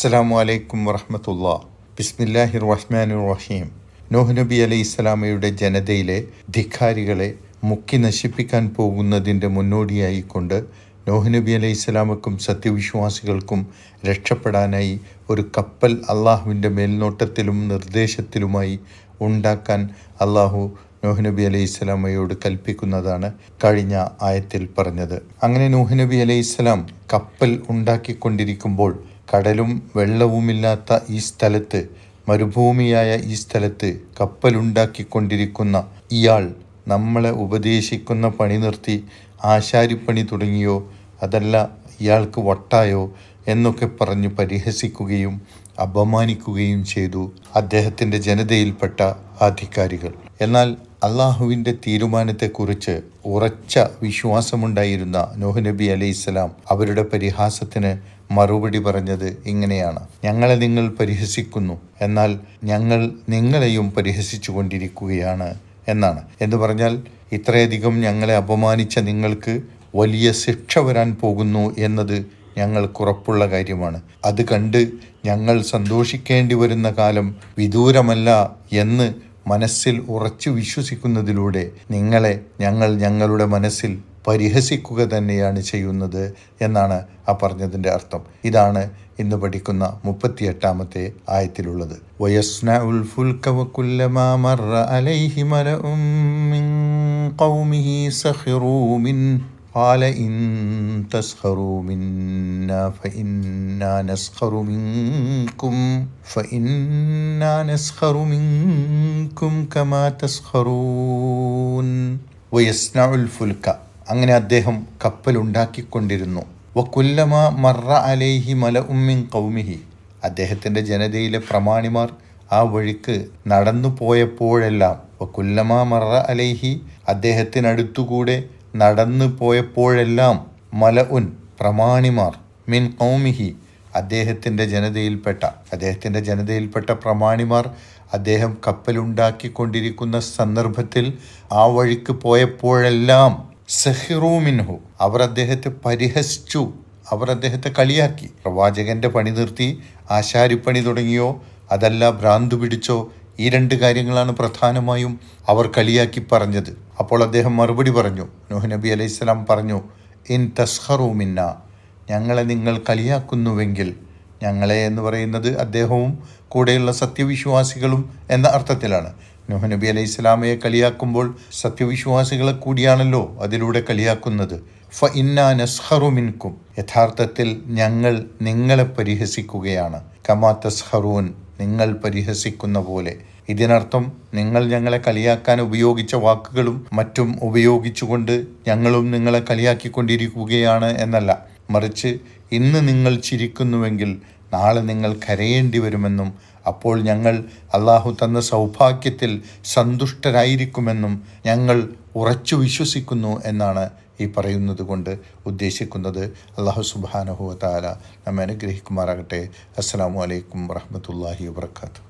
അസ്സലാമു അലൈക്കും വറഹമത്തുള്ള. ബിസ്മില്ലാഹിർ റഹ്മാൻ റഹീം നോഹ് നബി അലൈഹി ഇസ്ലാമയുടെ ജനതയിലെ ധിഖാരികളെ മുക്കി നശിപ്പിക്കാൻ പോകുന്നതിന്റെ മുന്നോടിയായിക്കൊണ്ട് നോഹ് നബി അലൈഹി ഇസ്ലാമക്കും സത്യവിശ്വാസികൾക്കും രക്ഷപ്പെടാനായി ഒരു കപ്പൽ അള്ളാഹുവിന്റെ മേൽനോട്ടത്തിലും നിർദ്ദേശത്തിലുമായി ഉണ്ടാക്കാൻ അള്ളാഹു നൂഹ് നബി അലൈഹി സ്വലാമയോട് കൽപ്പിക്കുന്നതാണ് കഴിഞ്ഞ ആയത്തിൽ പറഞ്ഞത്. അങ്ങനെ നൂഹ് നബി അലൈഹി സ്വലാം കപ്പൽ ഉണ്ടാക്കിക്കൊണ്ടിരിക്കുമ്പോൾ കടലും വെള്ളവുമില്ലാത്ത ഈ സ്ഥലത്ത് മരുഭൂമിയായ ഈ സ്ഥലത്ത് കപ്പലുണ്ടാക്കിക്കൊണ്ടിരിക്കുന്ന ഇയാൾ നമ്മളെ ഉപദേശിക്കുന്ന പണി നിർത്തി ആശാരിപ്പണി തുടങ്ങിയോ അതല്ല ഇയാൾക്ക് വട്ടായോ എന്നൊക്കെ പറഞ്ഞ് പരിഹസിക്കുകയും അപമാനിക്കുകയും ചെയ്തു അദ്ദേഹത്തിന്റെ ജനതയിൽപ്പെട്ട അധികാരികൾ എന്നാൽ അള്ളാഹുവിന്റെ തീരുമാനത്തെക്കുറിച്ച് ഉറച്ച വിശ്വാസമുണ്ടായിരുന്ന നോഹ് നബി അലൈഹി സ്വലാം അവരുടെ പരിഹാസത്തിന് മറുപടി പറഞ്ഞത് ഇങ്ങനെയാണ്. ഞങ്ങളെ നിങ്ങൾ പരിഹസിക്കുന്നു. എന്നാൽ ഞങ്ങൾ നിങ്ങളെയും പരിഹസിച്ചു കൊണ്ടിരിക്കുകയാണ് എന്നാണ്. എന്ന് പറഞ്ഞാൽ ഇത്രയധികം ഞങ്ങളെ അപമാനിച്ച നിങ്ങൾക്ക് വലിയ ശിക്ഷ വരാൻ പോകുന്നു എന്നത് ഞങ്ങൾക്കുറപ്പുള്ള കാര്യമാണ്. അത് കണ്ട് ഞങ്ങൾ സന്തോഷിക്കേണ്ടി വരുന്ന കാലം വിദൂരമല്ല എന്ന് മനസ്സിൽ ഉറച്ചു വിശ്വസിക്കുന്നതിലൂടെ നിങ്ങളെ ഞങ്ങൾ ഞങ്ങളുടെ മനസ്സിൽ പരിഹസിക്കുക തന്നെയാണ് ചെയ്യുന്നത് എന്നാണ് ആ പറഞ്ഞതിൻ്റെ അർത്ഥം ഇതാണ് ഇന്ന് പഠിക്കുന്ന മുപ്പത്തിയെട്ടാമത്തെ ആയത്തിലുള്ളത് വയസ്ന ഉൽ ഫുൽക്കവക്കുല്ലമാ മറ അലൈഹി മലഉം മിൻ ഖൗമിഹി സഖിറൂ മിൻ قال إن تسخروا منا فإنا نسخر منكم فإنا نسخر منكم كما تسخرون ويصنع الفلك അങ്ങനെ അദ്ദേഹം കപ്പലുണ്ടാക്കിക്കൊണ്ടിരുന്നു. വക്കുല്ലമ മറ അലേഹി മല ഉമ്മിൻ കൗമിഹി അദ്ദേഹത്തിന്റെ ജനതയിലെ പ്രമാണിമാർ ആ വഴിക്ക് നടന്നു പോയപ്പോഴെല്ലാം വക്കുല്ലമ മറ അലേഹി അദ്ദേഹത്തിനടുത്തുകൂടെ നടന്നു പോയപ്പോഴെല്ലാം മല ഉൻ പ്രമാണിമാർ മിൻ കൗമിഹി അദ്ദേഹത്തിന്റെ ജനതയിൽപ്പെട്ട അദ്ദേഹത്തിന്റെ ജനതയിൽപ്പെട്ട പ്രമാണിമാർ അദ്ദേഹം കപ്പലുണ്ടാക്കിക്കൊണ്ടിരിക്കുന്ന സന്ദർഭത്തിൽ ആ വഴിക്ക് പോയപ്പോഴെല്ലാം സഹിറൂമിൻഹു അവർ അദ്ദേഹത്തെ പരിഹസിച്ചു. അവർ അദ്ദേഹത്തെ കളിയാക്കി. പ്രവാചകന്റെ പണി നിർത്തി. ആശാരിപ്പണി തുടങ്ങിയോ? അതല്ല ഭ്രാന്തു പിടിച്ചോ? ഈ രണ്ട് കാര്യങ്ങളാണ് പ്രധാനമായും അവർ കളിയാക്കി പറഞ്ഞത്. അപ്പോൾ അദ്ദേഹം മറുപടി പറഞ്ഞു. നൂഹ് നബി അലൈഹി സ്വലാം പറഞ്ഞു ഇൻ തസ്ഹറൂമിന്ന ഞങ്ങളെ നിങ്ങൾ കളിയാക്കുന്നുവെങ്കിൽ ഞങ്ങളെ എന്ന് പറയുന്നത് അദ്ദേഹവും കൂടെയുള്ള സത്യവിശ്വാസികളും എന്ന അർത്ഥത്തിലാണ്. നബി അലൈഹി സ്വലാമയെ കളിയാക്കുമ്പോൾ സത്യവിശ്വാസികളെ കൂടിയാണല്ലോ അതിലൂടെ കളിയാക്കുന്നത്. ഫ ഇന്ന നസ്ഹറു മിൻകും. യഥാർത്ഥത്തിൽ ഞങ്ങൾ നിങ്ങളെ പരിഹസിക്കുകയാണ്. കമാ തസ്ഹറൂൻ നിങ്ങൾ പരിഹസിക്കുന്ന പോലെ. ഇതിനർത്ഥം നിങ്ങൾ ഞങ്ങളെ കളിയാക്കാൻ ഉപയോഗിച്ച വാക്കുകളും മറ്റും ഉപയോഗിച്ചുകൊണ്ട് ഞങ്ങളും നിങ്ങളെ കളിയാക്കിക്കൊണ്ടിരിക്കുകയാണ് എന്നല്ല. മറിച്ച് ഇന്ന് നിങ്ങൾ ചിരിക്കുന്നുവെങ്കിൽ നാളെ നിങ്ങൾ കരയേണ്ടി വരുമെന്നും അപ്പോൾ ഞങ്ങൾ അള്ളാഹു തന്ന സൗഭാഗ്യത്തിൽ സന്തുഷ്ടരായിരിക്കുമെന്നും ഞങ്ങൾ ഉറച്ചു വിശ്വസിക്കുന്നു എന്നാണ് ഈ പറയുന്നത് കൊണ്ട് ഉദ്ദേശിക്കുന്നത്. അള്ളാഹു സുബാനഹുവ താല നമ്മെ അനുഗ്രഹിക്കുമാറാകട്ടെ. അസ്സാം വലൈക്കും വറഹമത്തല്ലാഹി വാത്തു